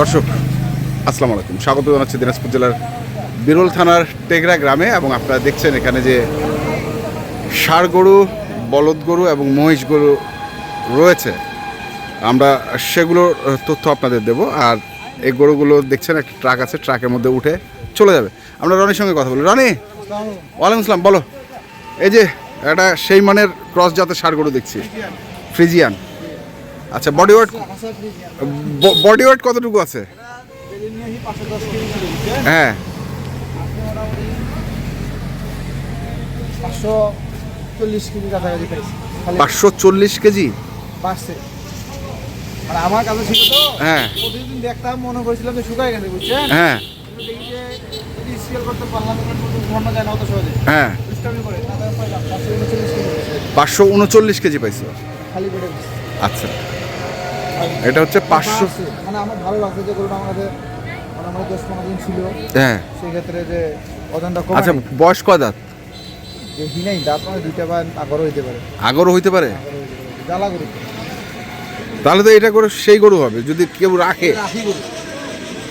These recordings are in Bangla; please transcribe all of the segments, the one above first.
দর্শক, আসসালামু আলাইকুম। স্বাগত জানাচ্ছি দিনাজপুর জেলার বিরল থানার টেগরা গ্রামে এবং আপনারা দেখছেন এখানে যে ষাড় গরু বলদ গরু এবং মহিষ গরু রয়েছে। আমরা সেগুলোর তথ্য আপনাদের দেব। আর এই গরুগুলো দেখছেন, একটা ট্রাক আছে, ট্রাকের মধ্যে উঠে চলে যাবে। আমরা রনির সঙ্গে কথা বলি রনি, ওয়ালাইকুম আসসালাম বলো। এই যে একটা সেই মানের ক্রস জাতের ষাড় গরু দেখছি, ফ্রিজিয়ান। আচ্ছা বডি ওয়েট বডি ওয়েট কতটুকু আছে? হ্যাঁ। পাঁচশো চল্লিশ কেজি? আর আমার কাছে ছিল তো হ্যাঁ। প্রতিদিন দেখতাম মনে করেছিলাম যে শুকাই গেছে বুঝছেন? হ্যাঁ। হ্যাঁ। পাঁচশো উনচল্লিশ কেজি পাইছো। আচ্ছা। এটা হচ্ছে পাঁচশো মানে আমার ভালো লাগছে যে গরুটা আমাদের মোটামুটি দশ পনেরো দিন ছিল। হ্যাঁ। সেই ক্ষেত্রে যে ওজনটা কম আচ্ছা বয়স কয় দাঁত? যে হিনাই দাঁত মানে দুইটা বা আগরও হইতে পারে। আগরও হইতে পারে। জ্বালা গরু। তাহলে তো এটা করে সেই গরু হবে যদি কেউ রাখে।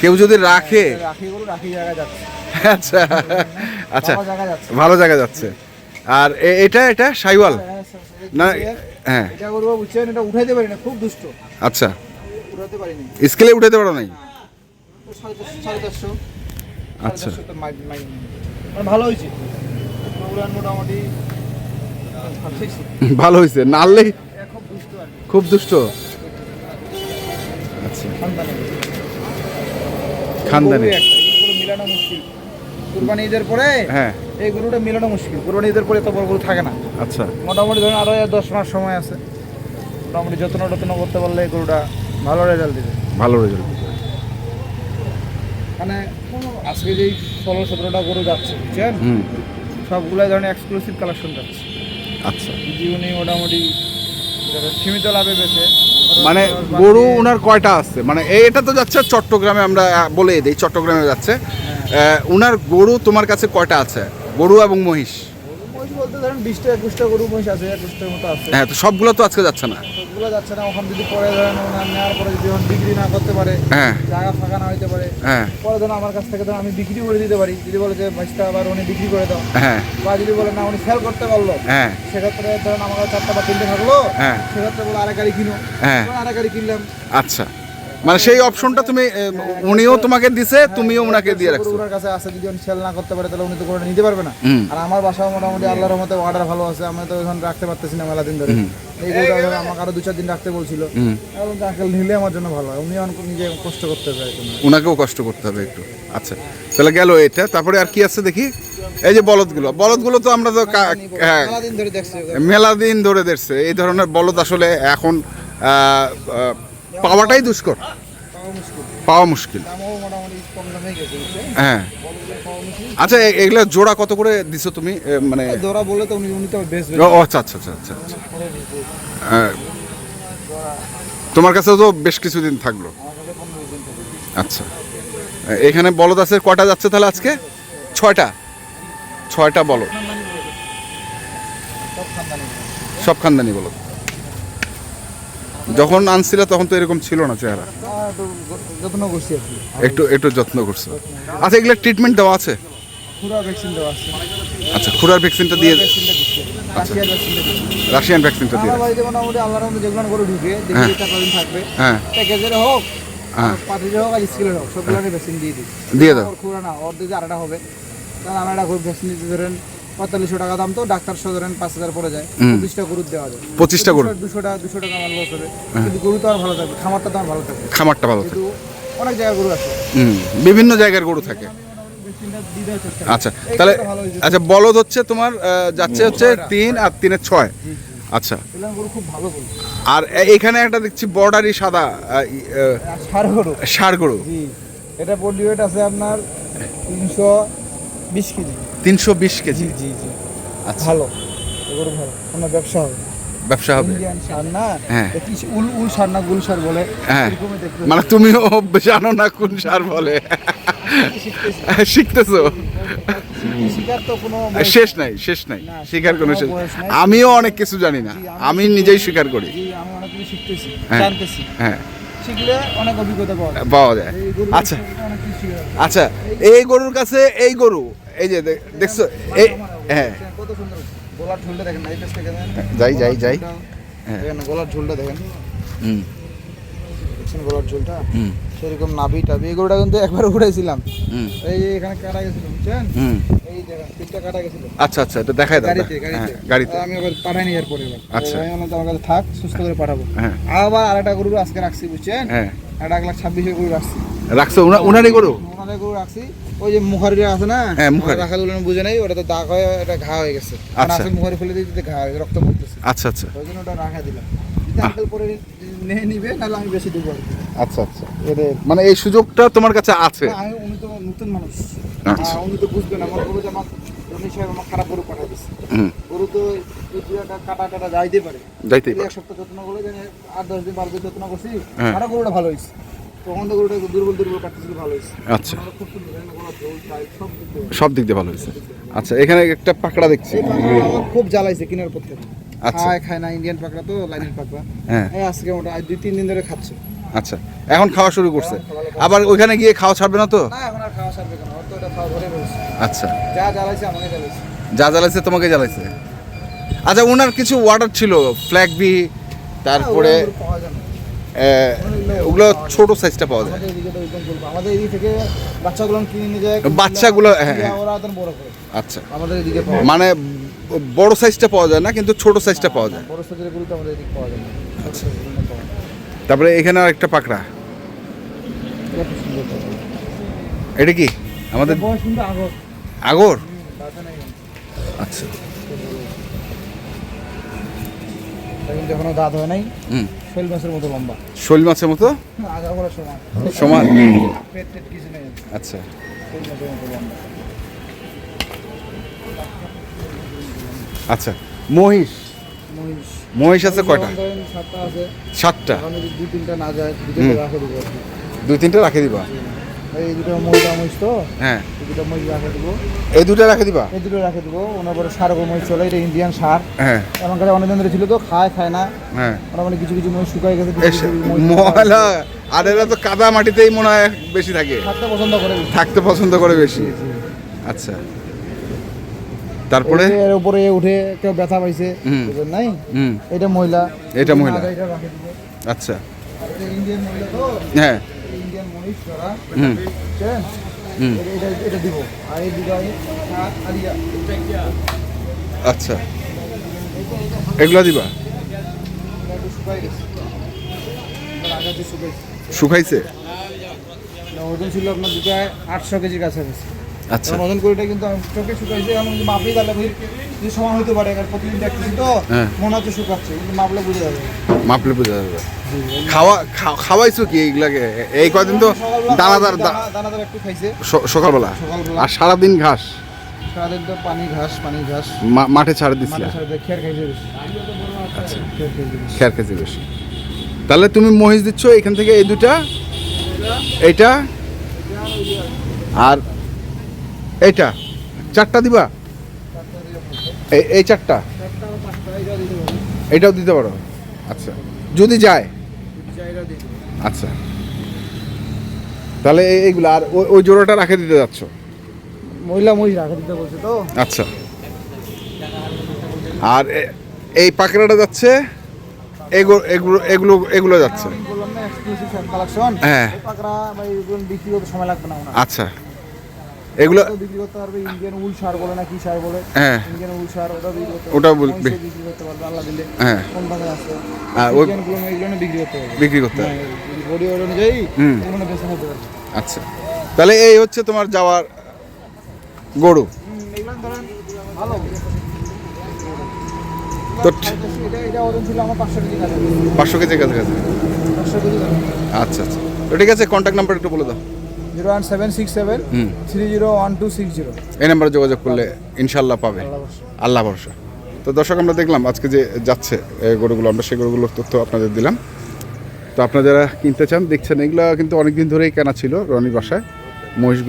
কেউ যদি রাখে। রাখি গরু রাখি জায়গায় যাচ্ছে। আচ্ছা আচ্ছা। ভালো জায়গা যাচ্ছে। আর এটা এটা সাইওয়াল? না হ্যাঁ। এটা করব বুঝছেন এটা উঠাইতে পারি না খুব দুষ্ট। আচ্ছা। উঠাতে পারিনি স্কেলে উঠাতে পারো নাই? সাড়ে চারশো আচ্ছা। মানে ভালো হয়েছে। উড়ান মোটামুটি ভালো হয়েছে। নাড়লেই খুব দুষ্ট খুব দুষ্ট। আচ্ছা। খানদানি। খানদানি। গরুই একটা, এই গরু মিলানো মুশকিল কুরবানি ঈদের পরে হ্যাঁ। এই গরুটা মিলানো মুশকিল। কুরবানি ঈদের পরে এত বড় গরু থাকে না। আচ্ছা। মোটামুটি ধরুন আরও দশ মাস সময় আছে। মোটামুটি যত্ন টত্ন করতে পারলে এই গরুটা ভালো রেজাল্ট দিবে। ভালো রেজাল্ট মানে আজকে যেই ষোলো সতেরোটা গরু যাচ্ছে বুঝছেন? সবগুলাই ধরনের এক্সক্লুসিভ কালেকশন যাচ্ছে। আচ্ছা। জীবনী মোটামুটি সীমিত লাভে বেছে মানে গরু ওনার কয়টা আছে? মানে এই- এটা তো যাচ্ছে চট্টগ্রামে আমরা বলে দিই, চট্টগ্রামে যাচ্ছে। ওনার গরু তোমার কাছে কয়টা আছে? গরু এবং মহিষ। বলতে ধরেন বিশটা একুশটা গরু মহিষ আছে একুশটার মতো আছে। হ্যাঁ তো সবগুলো তো আজকে যাচ্ছে না। সবগুলো যাচ্ছে না। ওখান যদি পরে ধরেন ওনার নেওয়ার পরে যদি ওখানে বিক্রি না করতে পারে হ্যাঁ। জায়গা ফাঁকা না হইতে পারে হ্যাঁ। পরে ধরেন আমার কাছ থেকে ধরেন আমি বিক্রি করে দিতে পারি। যদি বলে যে মহিষটা আবার উনি বিক্রি করে দাও। হ্যাঁ। বা যদি বলে না উনি সেল করতে পারল হ্যাঁ। সেক্ষেত্রে ধরেন আমার কাছে চারটা বা তিনটে থাকল হ্যাঁ। সেক্ষেত্রে বলে আরেক গাড়ি কিনো। হ্যাঁ। আরেক গাড়ি কিনলাম। আচ্ছা। মানে সেই অপশনটা তুমি উনিও তোমাকে দিছে তুমিও ওনাকে দিয়ে রাখছো। ওনার কাছে আছে যদি উনি সেল না করতে পারে তাহলে উনি তো করে নিতে পারবে না। আর আমার বাসাও মোটামুটি আল্লাহর মতে অর্ডার ভালো আছে আমি তো এখন রাখতে পারতেছি না মেলা দিন ধরে। এই গরুটা আমাকে আরও দু চার দিন রাখতে বলছিল। এবং আঙ্কেল নিলে আমার জন্য ভালো হয় উনি নিজে কষ্ট করতে চাই ওনাকেও কষ্ট করতে হবে একটু। আচ্ছা তাহলে গেল এটা। তারপরে আর কি আছে দেখি? এই যে বলদগুলো। বলদগুলো তো আমরা তো হ্যাঁ। মেলা দিন ধরে দেখছি এই ধরনের বলদ আসলে এখন পাওয়াটাই দুষ্কর। পাওয়া মুশকিল। হ্যাঁ। আচ্ছা এগুলো জোড়া কত করে দিছো তুমি? মানে ধরা বলে তো উনি উনি তো বেশ ও ও, আচ্ছা আচ্ছা আচ্ছা আচ্ছা। তোমার কাছে তো বেশ কিছুদিন থাকল। আচ্ছা। এখানে বলদ আছে কটা যাচ্ছে তাহলে আজকে? ছয়টা। ছয়টা বলদ। সব খানদানি সব খানদানি বলদ। যখন আনছিল তখন তো এরকম ছিল না চেহারা। একটু যত্ন করছি একটু একটু যত্ন করছ। আচ্ছা এগুলো ট্রিটমেন্ট দেওয়া আছে? পুরো ভ্যাকসিন দেওয়া আছে। আচ্ছা খুরার ভ্যাকসিনটা দিয়ে রাশিয়ার রাশিয়ান ভ্যাকসিনটা দিয়ে মোটামুটি আল্লাহর মধ্যে যেগুলো করে ঢুকে হ্যাঁ। দেখি থাকবে। হ্যাঁ। প্যাকেজের হোক হ্যাঁ। হোক আর স্কিলের হোক সবগুলো ভ্যাকসিন দিয়ে দিই। দিয়ে দাও। ওর না ওর দিকে আরেকটা হবে তাহলে আমরা একটা ভ্যাকসিন দিতে ধরেন পঁয়তাল্লিশশো টাকা দাম তো ডাক্তার সহ পাঁচ হাজার পড়ে যায়। পঁচিশটা গরু দেওয়া যায়। পঁচিশটা গরু দুশো টাকা দুশো টাকা আমার লস হবে কিন্তু গরু তো আর ভালো থাকবে খামারটা তো আর ভালো থাকবে। খামারটা ভালো থাকে অনেক জায়গায় গরু আছে। বিভিন্ন জায়গার গরু থাকে। আচ্ছা তাহলে। আচ্ছা বলদ হচ্ছে তোমার যাচ্ছে হচ্ছে তিন আর তিনের ছয়। আচ্ছা। গরু খুব ভালো আর এখানে একটা দেখছি বর্ডারি সাদা ষাঁড় গরু। এটা বডি ওয়েট আছে আপনার তিনশো বিশ কেজি। তিনশো বিশ কেজি? জি জি আচ্ছা। ভালো। এ গরু ভালো। কোনো ব্যবসা হবে ব্যবসা হবে? হ্যাঁ। উল উল সার না গুল সার বলে হ্যাঁ। মানে তুমিও জানো না কোন সার বলে। শিখতেছি। শেষ নাই। শেষ নাই। শিকার কোনো শেষ আমিও অনেক কিছু জানি না। আমি নিজেই স্বীকার করি। হ্যাঁ। হ্যাঁ। শিখলে অনেক অভিজ্ঞতা পাওয়া যায়। আচ্ছা। আচ্ছা এই গরুর কাছে এই গরু এই যে দেখছ এই হ্যাঁ। কত সুন্দর গলার ঝুলটা দেখেন এই পাশ দেখেন। যাই, যাই, যাই। হ্যাঁ। দেখেন গলার ঝুলটা দেখেন। হুম। দেখছেন গলার ঝুলটা? হুম। সেরকম নাভি টাভি কিন্তু একবার হুম। এই এখানে কাটা গেছিল বুঝছেন? হুম। এই দেখেন পিঠটা কাটা গেছিল। আচ্ছা আচ্ছা এটা দেখাই দাও গাড়িতে হ্যাঁ গাড়িতে। গাড়িতে। আমি আবার পাঠাই নি এরপরে আচ্ছা। আমি আমার কাছে থাক সুস্থ করে পাঠাবো। হ্যাঁ। আবার আরেকটা গরু আজকে রাখছি বুঝছেন? হ্যাঁ। একটা এক লাখ ছাব্বিশের গরু রাখছি। রাখছো? গরু? গরু রাখছি। ওই যে মুখারিটা আছে না? হ্যাঁ, মুখারি। বুঝে নাই ওটা তো দাগ হয়ে এটা ঘা হয়ে গেছে। আচ্ছা। মুখারি ফেলে দিতে ঘা হয়ে রক্ত পড়তেছে। আচ্ছা আচ্ছা। ওই জন্য ওটা রাখা দিলাম। আচ্ছা আচ্ছা। মানে এই সুযোগটা তোমার কাছে আছে? আমি উনি তো নতুন মানুষ। আচ্ছা। উনি তো বুঝবেন আমার গরু যে আমার খারাপ গরু পাঠাই দিচ্ছে হুম। গরু তো এই দু কাটা কাটা যাইতে পারে। যাইতেই পারে এক সপ্তাহ যত্ন করলে জানি আট দশ দিন বারো দিন যত্ন করছি হ্যাঁ। আরও গরুটা ভালো হয়েছে। তখন তো গরুটা দুর্বল দুর্বল কাটতেছিল ভালো হয়েছে। আচ্ছা। সব দিক দিয়ে। ভালো হয়েছে। আচ্ছা এখানে একটা পাকড়া দেখছি। খুব জ্বালাইছে কিনার পর থেকে। আচ্ছা। খায় না ইন্ডিয়ান পাকড়া তো লাইনের পাকড়া। হ্যাঁ। আজকে ওটা আজ দুই তিন দিন ধরে খাচ্ছে। আচ্ছা এখন খাওয়া শুরু করছে। আবার ওইখানে গিয়ে খাওয়া ছাড়বে না তো? না এখন আর খাওয়া সারবে কেন ওর তো এটা খাওয়া ঘরে বসে আচ্ছা। যা জ্বালাইছে আমাকে জ্বালাইছে। যা জ্বালাইছে তোমাকে জ্বালাইছে? আচ্ছা ওনার কিছু ওয়াটার ছিল ফ্ল্যাগ বি তারপরে ওগুলো। আহ, ওগুলো ছোট সাইজটা পাওয়া যায়। আমাদের এদিকে থেকে বাচ্চাগুলো কিনে নিয়ে যায় বাচ্চাগুলো, হ্যাঁ, হ্যাঁ। ওরা বড় করে। আচ্ছা। আমাদের এদিকে মানে বড় সাইজটা পাওয়া যায় না কিন্তু ছোট সাইজটা পাওয়া যায়। বড় সাইজের গরু তো আমাদের এদিকে পাওয়া যায় না। তারপরে এখানে আর একটা পাকড়া। এটা কি? আমাদের আগর। আগর। আচ্ছা এটা কিন্তু এখনও দাঁত হয় নাই। শৈল মাছের মতো লম্বা। শোল মাছের মতো? আগা সময় সমান। পেট টেট কিছু নেই। আচ্ছা। শৈল মাছের মতো লম্বা। আচ্ছা মহিষ? মহিষ। আছে কয়টা? সাতটা আছে। সাতটা। দুই তিনটা না যায় দুটো হুম। রাখে দিব দুই তিনটা রাখে দিবা? এই দুটো মহিলা মহিষ তো হ্যাঁ। এই দুটো মহিষ রাখে দেবো। এই দুটো রাখে দিবা? এই দুটো রাখে দেবো ওনার পরে সার মহিষ চলে এটা ইন্ডিয়ান সার। হ্যাঁ। অনেক ধরে ছিল তো খায় খায় না। হ্যাঁ। ওরা মানে কিছু কিছু মহিষ শুকায় গেছে। আর এরা তো কাদা মাটিতেই মনে হয় বেশি থাকে। থাকতে পছন্দ করে বেশি। থাকতে পছন্দ করে বেশি। আচ্ছা। তারপরে? এর উপরে উঠে কেউ ব্যথা পাইছে। নাই এটা মহিলা এটা মহিলা। আচ্ছা। ইন্ডিয়ান মহিলা তো। হ্যাঁ। আচ্ছা। এগুলা দিবা? শুকাইছে। ওজন ছিল আপনার দুটায় আটশো কেজি কাছাকাছি। আচ্ছা। ওজন করিটা কিন্তু চোখে শুকাইছে এমন কিন্তু মাপলেই তাহলে বুঝি যে সময় হতে পারে কারণ প্রতিদিন দেখতেছি তো হ্যাঁ। মনে হচ্ছে শুকাচ্ছে কিন্তু মাপলে বুঝে যাবে মাপলে বোঝা যাবে। খাওয়া খাওয়াইছো কি এইগুলাকে? এই কদিন তো দানাদার দানাদার একটু খাইছে। সকালবেলা। আর সারাদিন ঘাস? সারাদিন তো পানি ঘাস পানি ঘাস। মাঠে ছাড়ে দিছিল খেয়ার খাইছে বেশি। আচ্ছা। খেয়ার খাইছে বেশি। বেশি। তাহলে তুমি মহিষ দিচ্ছ এখান থেকে এই দুটা? এইটা? আর এইটা। চারটা দিবা? এই এই চারটা। এটাও দিতে পারো। আচ্ছা। যদি যায়। আচ্ছা। তাহলে এই- এইগুলো আর ওই- জোড়াটা রাখে দিতে যাচ্ছ? মহিলা মহিষ রাখা দিতে বলছে তো। আচ্ছা। আর এই পাকড়াটা যাচ্ছে এগুলো এগুলো এগুলো যাচ্ছে। হ্যাঁ। আচ্ছা। এগুলো বিক্রি করতে পারবে ইন্ডিয়ান উল সার বলে না কি সার বলে? হ্যাঁ। ইন্ডিয়ান উল সার ওটা বিক্রি করতে পারবে। মহিষও বিক্রি করতে পারবে আল্লাহ দিলে হ্যাঁ। কোন দামে আছে আর ওই ইন্ডিয়ানগুলো এগুলো বিক্রি করতে পারবে। বিক্রি করতে হবে। বডি ওয়েট অনুযায়ী। এগুলো নিতে পারবে। আচ্ছা। তাহলে এই হচ্ছে তোমার যাওয়ার গরু। ভালো। তো পাঁচশো কেজি কাছাকাছি আচ্ছা আচ্ছা। ঠিক আছে কন্ট্যাক্ট নাম্বার একটু বলে দাও। Zero one seven six seven three zero one two six zero. এই নাম্বারে যোগাযোগ করলে ইনশাল্লাহ পাবে। আল্লাহ ভরসা। তো দর্শক আমরা দেখলাম আজকে যে যাচ্ছে গরুগুলো আমরা সেই গরুগুলোর তথ্য আপনাদের দিলাম। তো আপনারা যারা কিনতে চান দেখছেন এগুলো কিন্তু অনেক দিন ধরেই কেনা ছিল রনির বাসায়। মহিষ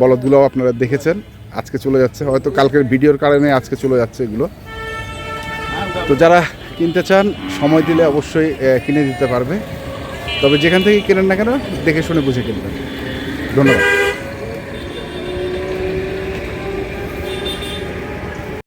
বলদগুলোও আপনারা দেখেছেন। আজকে চলে যাচ্ছে হয়তো কালকের ভিডিওর কারণে আজকে চলে যাচ্ছে এগুলো। তো যারা কিনতে চান সময় দিলে অবশ্যই কিনে দিতে পারবে। তবে যেখান থেকে কেনেন না কেন দেখে শুনে বুঝে কিনবেন। ধন্যবাদ